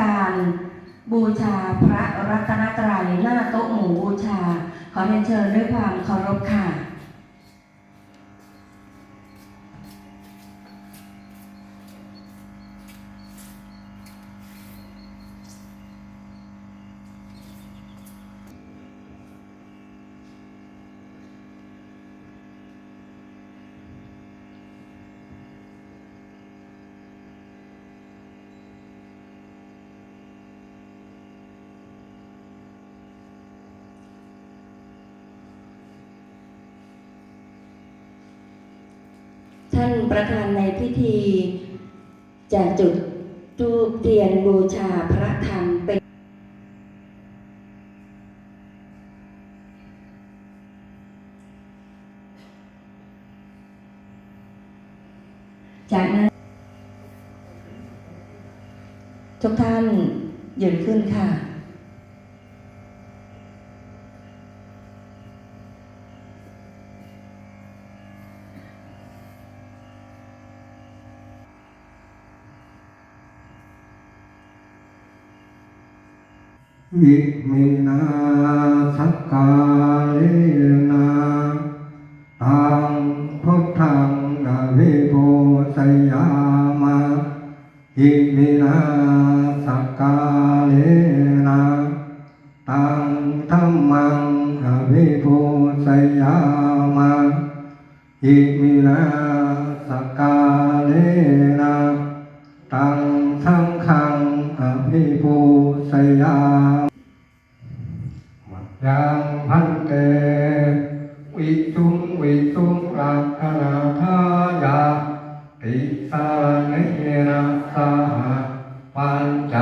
การบูชาพระรัตนตรัยหน้าโต๊ะหมู่บูชา ขอเรียนเชิญด้วยความเคารพค่ะ ท่านประธานในพิธีจะจุดธูปเทียนบูชาพระธรรมเป็นจากนั้นทุกท่านยืนขึ้นค่ะ วิมินาสกกาเลนะตังพุทธังอภิปูสยามาอิมินาสกกาเลนะตังธัมมังอภิปูสยามาอิมินาสกกา สยามัจยังพันเต วิจุงวิจุงรักขณาทายาติสารเนนะสาหปัญจ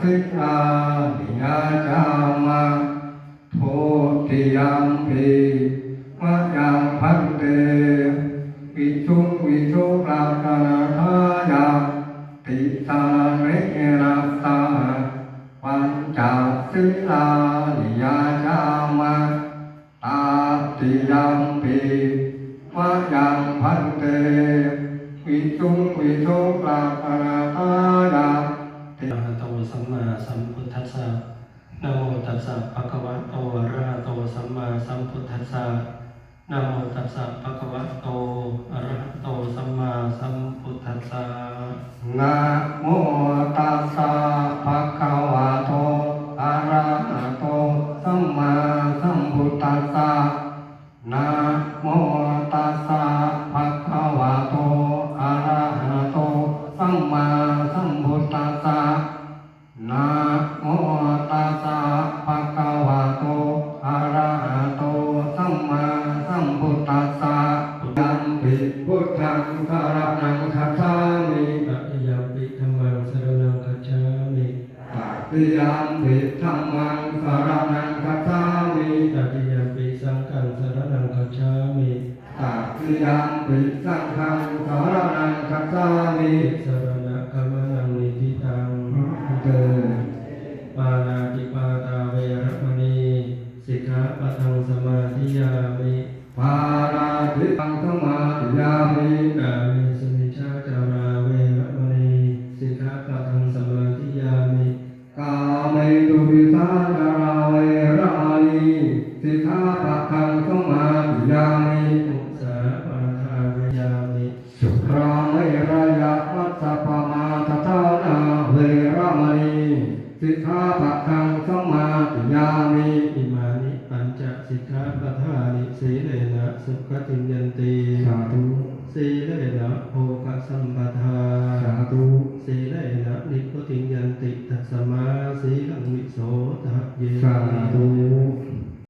สิกขานิยาจามาโทติยัมปีมัจยังพันเตวิจุงวิจุงรักขณาทายาติสารเนนะสาห ปัญจสิกขานิยาจามาตาติยัมปีมายังพันเตวิจุงวิจุงปราปนาทายาอะระหะโตสัมมาสัมพุทธัสสะนะโมตัสสะภะคะวะโตอะระหะโตสัมมาสัมพุทธัสสะนะโมตัสสะภะคะวะโตอะระหะโตสัมมาสัมพุทธัสสะนะโม นะโมตัสสะภะคะวะโตอะระหะโตสัมมาสัมพุทธัสสะนะโมตัสสะภะคะวะโตอะระหะโตสัมมาสัมพุทธัสสะยัมปิพุทธังสรณังคัจฉามิอะยัมปิธัมมังสรณังคัจฉามิตติยามปิธรรมังสารนังคัจฉามิอะติยัมปิ สังฆังสรณังคัจฉามิตติยามปิสังฆังสารนังคัจฉามิสรณะคัมนังนิธิตังเกิดปานาติปาตาเวระมณีสิกขาปะทังสมาธิยามิปาราธิตังสมาธิยา ราเมรยะมัสสะปมาทฐานาเวระมณีสิกขาปะทังสมาธิยามิอิมานิปัญจสิกขาปทานิสีเลนะสุขติมยันติสาธุสีเลนะโภคสัมปทาสาธุสีเลนะนิพพุติยันติตัสสมาสีลังวิโสทะเยสาธุ